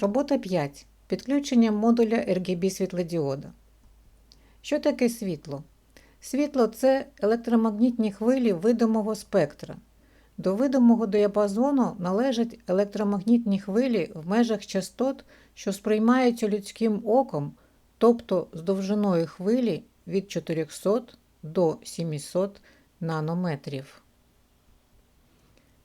Робота 5. Підключення модуля RGB світлодіода. Що таке світло? Світло це електромагнітні хвилі видимого спектра. До видимого діапазону належать електромагнітні хвилі в межах частот, що сприймаються людським оком, тобто з довжиною хвилі від 400 до 700 нанометрів.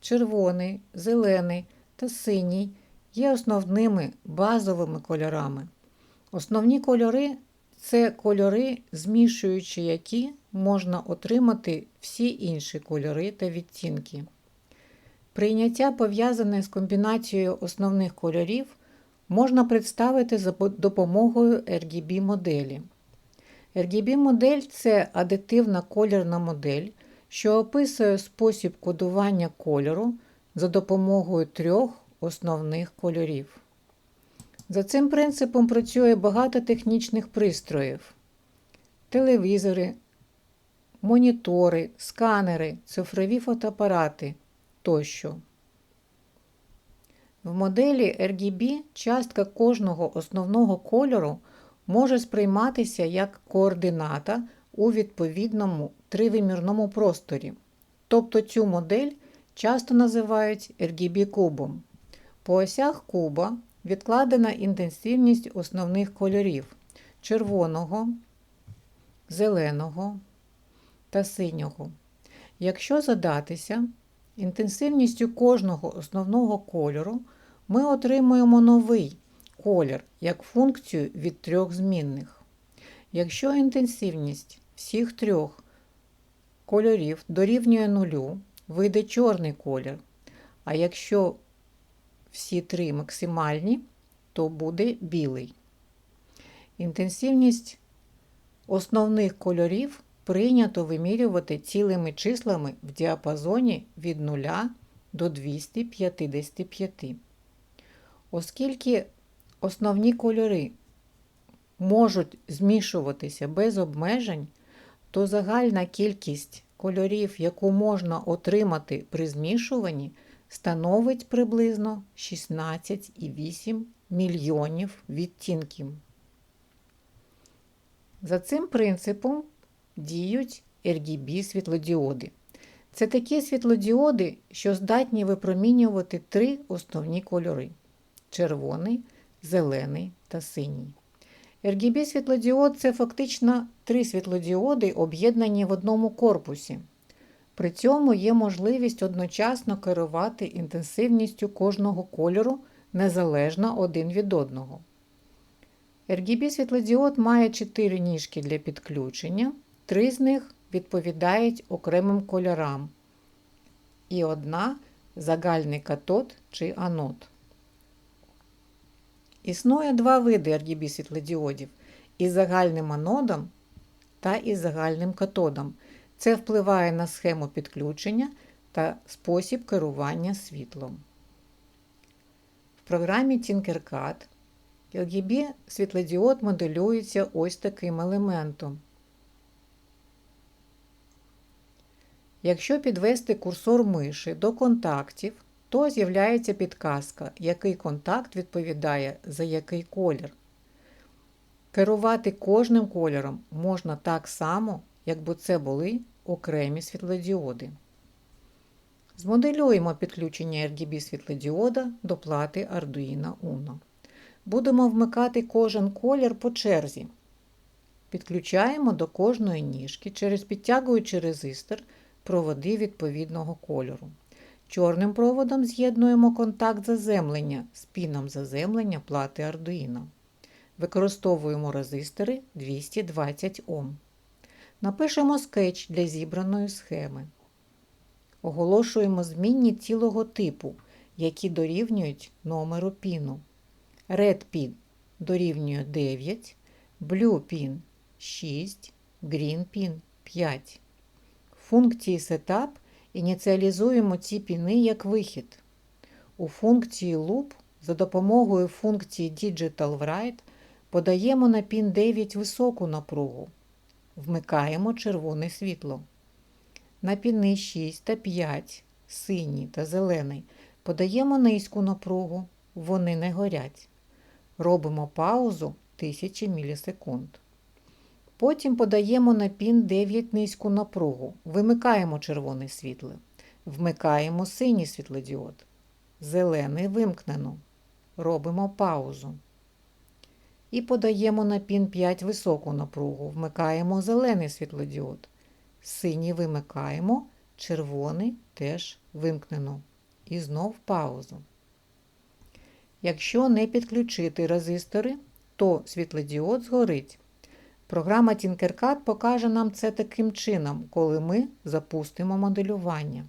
Червоний, зелений та синій є основними базовими кольорами. Основні кольори це кольори, змішуючи які можна отримати всі інші кольори та відтінки. Прийняття, пов'язане з комбінацією основних кольорів, можна представити за допомогою RGB моделі. RGB модель це адитивна кольорна модель, що описує спосіб кодування кольору за допомогою трьох основних кольорів. За цим принципом працює багато технічних пристроїв: телевізори, монітори, сканери, цифрові фотоапарати тощо. В моделі RGB частка кожного основного кольору може сприйматися як координата у відповідному тривимірному просторі. Тобто цю модель часто називають RGB кубом. По осях куба відкладена інтенсивність основних кольорів червоного, зеленого та синього. Якщо задатися інтенсивністю кожного основного кольору, ми отримуємо новий колір як функцію від трьох змінних. Якщо інтенсивність всіх трьох кольорів дорівнює нулю, вийде чорний колір. А якщо всі три максимальні, то буде білий. Інтенсивність основних кольорів прийнято вимірювати цілими числами в діапазоні від 0 до 255. Оскільки основні кольори можуть змішуватися без обмежень, то загальна кількість кольорів, яку можна отримати при змішуванні, становить приблизно 16,8 мільйонів відтінків. За цим принципом діють RGB світлодіоди. Це такі світлодіоди, що здатні випромінювати три основні кольори червоний, зелений та синій. RGB світлодіод це фактично три світлодіоди, об'єднані в одному корпусі. При цьому є можливість одночасно керувати інтенсивністю кожного кольору незалежно один від одного. RGB світлодіод має 4 ніжки для підключення, три з них відповідають окремим кольорам, і одна загальний катод чи анод. Існує два види RGB світлодіодів із загальним анодом та із загальним катодом. Це впливає на схему підключення та спосіб керування світлом. В програмі Tinkercad RGB світлодіод моделюється ось таким елементом. Якщо підвести курсор миші до контактів, то з'являється підказка, який контакт відповідає за який колір. Керувати кожним кольором можна так само, якби це були окремі світлодіоди. Змоделюємо підключення RGB світлодіода до плати Arduino Uno. Будемо вмикати кожен колір по черзі. Підключаємо до кожної ніжки через підтягуючий резистор проводи відповідного кольору. Чорним проводом з'єднуємо контакт заземлення з піном заземлення плати Arduino. Використовуємо резистори 220 Ом. Напишемо скетч для зібраної схеми. Оголошуємо змінні цілого типу, які дорівнюють номеру піну. Red Pin дорівнює 9, Blue Pin 6, Green Pin 5. функції Setup ініціалізуємо ці піни як вихід. У функції Loop за допомогою функції Digital Write подаємо на пін 9 високу напругу. Вмикаємо червоне світло. На піни 6 та 5, синій та зелений, подаємо низьку напругу, вони не горять. Робимо паузу 1000 мілісекунд. Потім подаємо на пін 9 низьку напругу. Вимикаємо червоне світло. Вмикаємо синій світлодіод. Зелений вимкнено. Робимо паузу. І подаємо на пін 5 високу напругу. Вмикаємо зелений світлодіод. Синій вимикаємо, червоний теж вимкнено. І знов паузу. Якщо не підключити резистори, то світлодіод згорить. Програма Tinkercad покаже нам це таким чином, коли ми запустимо моделювання.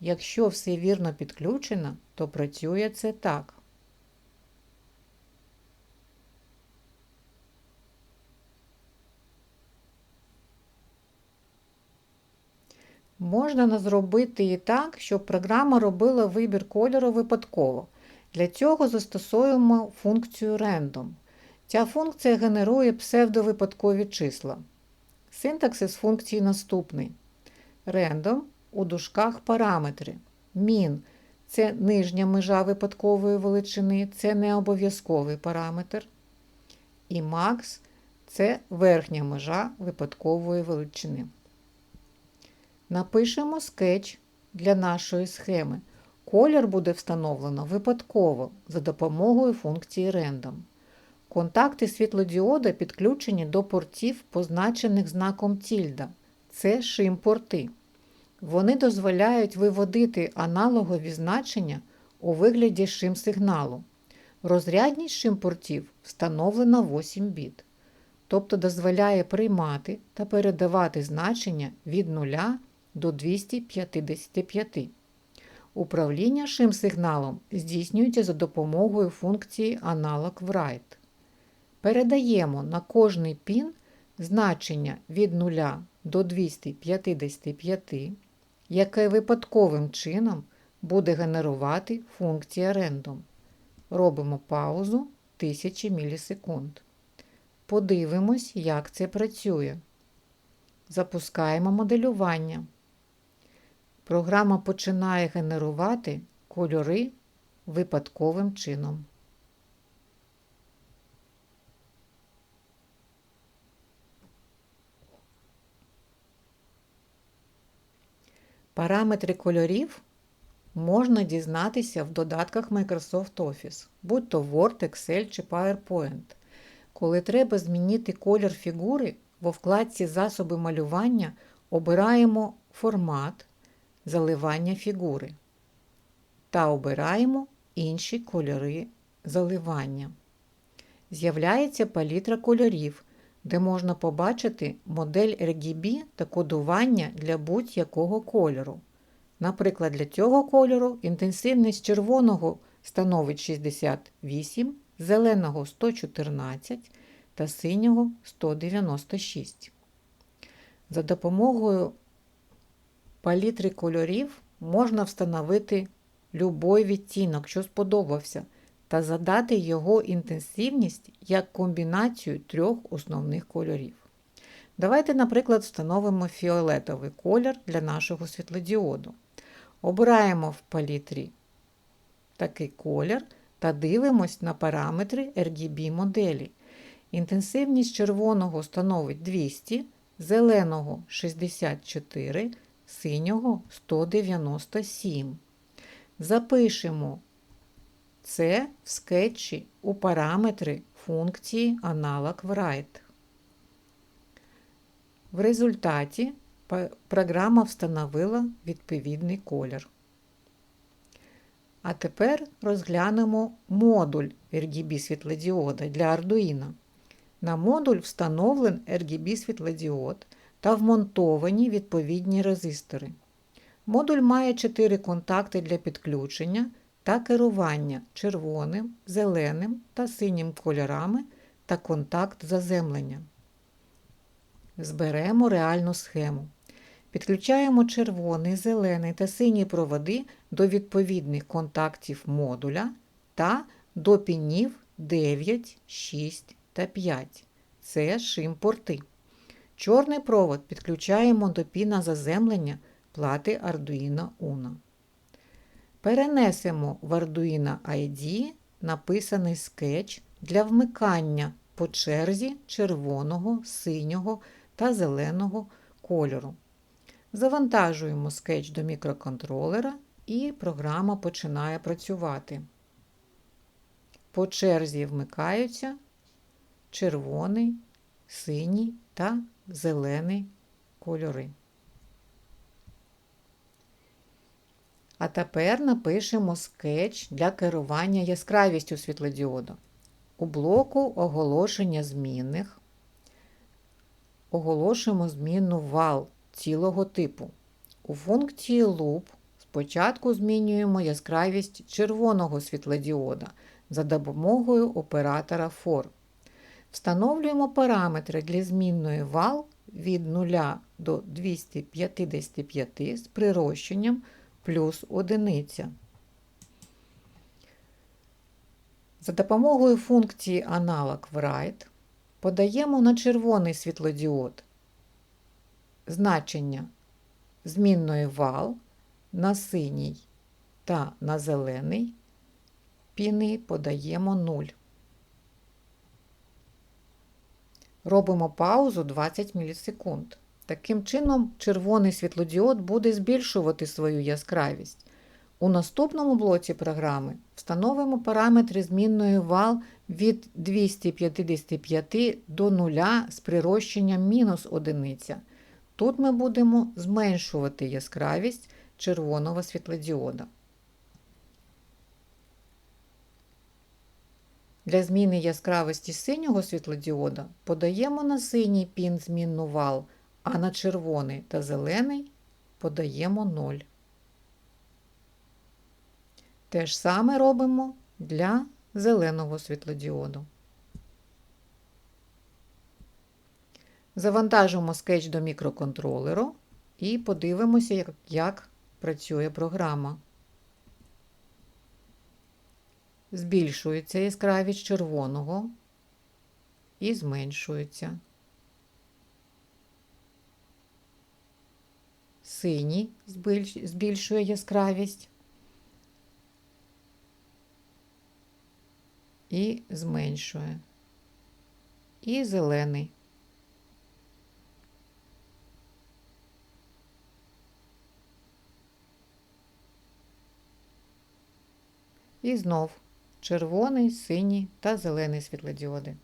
Якщо все вірно підключено, то працює це так. Можна зробити і так, щоб програма робила вибір кольору випадково. Для цього застосуємо функцію Random. Ця функція генерує псевдовипадкові числа. Синтаксис функції наступний. Random у дужках параметри. Min це нижня межа випадкової величини, це не обов'язковий параметр. І max це верхня межа випадкової величини. Напишемо скетч для нашої схеми. Колір буде встановлено випадково за допомогою функції Random. Контакти світлодіода підключені до портів, позначених знаком тільда. Це шим-порти. Вони дозволяють виводити аналогові значення у вигляді шим-сигналу. Розрядність шим-портів встановлена 8 біт, тобто дозволяє приймати та передавати значення від 0 до 255. Управління шим-сигналом здійснюється за допомогою функції Analog Write. Передаємо на кожний пін значення від 0 до 255, яке випадковим чином буде генерувати функція Random. Робимо паузу 1000 мілісекунд. Подивимось, як це працює. Запускаємо моделювання. Програма починає генерувати кольори випадковим чином. Параметри кольорів можна дізнатися в додатках Microsoft Office, будь то Word, Excel чи PowerPoint. Коли треба змінити колір фігури, во вкладці Засоби малювання обираємо Формат заливання фігури та обираємо інші кольори заливання. З'являється палітра кольорів, де можна побачити модель RGB та кодування для будь-якого кольору. Наприклад, для цього кольору інтенсивність червоного становить 68, зеленого 114 та синього 196. За допомогою палітри кольорів можна встановити любой відтінок, що сподобався, та задати його інтенсивність як комбінацію трьох основних кольорів. Давайте, наприклад, встановимо фіолетовий колір для нашого світлодіоду. Обираємо в палітрі такий колір та дивимось на параметри RGB моделі. Інтенсивність червоного становить 200, зеленого 64, синього 197. Запишемо це в скетчі у параметри функції Analog Write. В результаті програма встановила відповідний колір. А тепер розглянемо модуль RGB світлодіода для Arduino. На модуль встановлен RGB світлодіод та вмонтовані відповідні резистори. Модуль має 4 контакти для підключення та керування червоним, зеленим та синім кольорами та контакт заземлення. Зберемо реальну схему. Підключаємо червоний, зелений та синій проводи до відповідних контактів модуля та до пінів 9, 6 та 5. Це шим-порти. Чорний провод підключаємо до піна заземлення плати Arduino Uno. Перенесемо в Arduino ID написаний скетч для вмикання по черзі червоного, синього та зеленого кольору. Завантажуємо скетч до мікроконтролера і програма починає працювати. По черзі вмикаються червоний, синій та зелений кольори. А тепер напишемо скетч для керування яскравістю світлодіода. У блоку оголошення змінних оголошуємо змінну вал цілого типу. У функції Loop спочатку змінюємо яскравість червоного світлодіода за допомогою оператора FOR. Встановлюємо параметри для змінної вал від 0 до 255 з прирощенням плюс 1. За допомогою функції аналог write подаємо на червоний світлодіод значення змінної вал на синій та на зелений піни подаємо 0. Робимо паузу 20 мілісекунд. Таким чином, червоний світлодіод буде збільшувати свою яскравість. У наступному блоці програми встановимо параметри змінної вал від 255 до 0 з прирощенням мінус 1. Тут ми будемо зменшувати яскравість червоного світлодіода. Для зміни яскравості синього світлодіода подаємо на синій пін змінну вал, а на червоний та зелений подаємо 0. Те ж саме робимо для зеленого світлодіоду. Завантажимо скетч до мікроконтролеру і подивимося, як, як працює програма. Збільшується яскравість червоного і зменшується. Синій збільшує яскравість і зменшує. І зелений. І знов червоний, синій та зелений світлодіоди.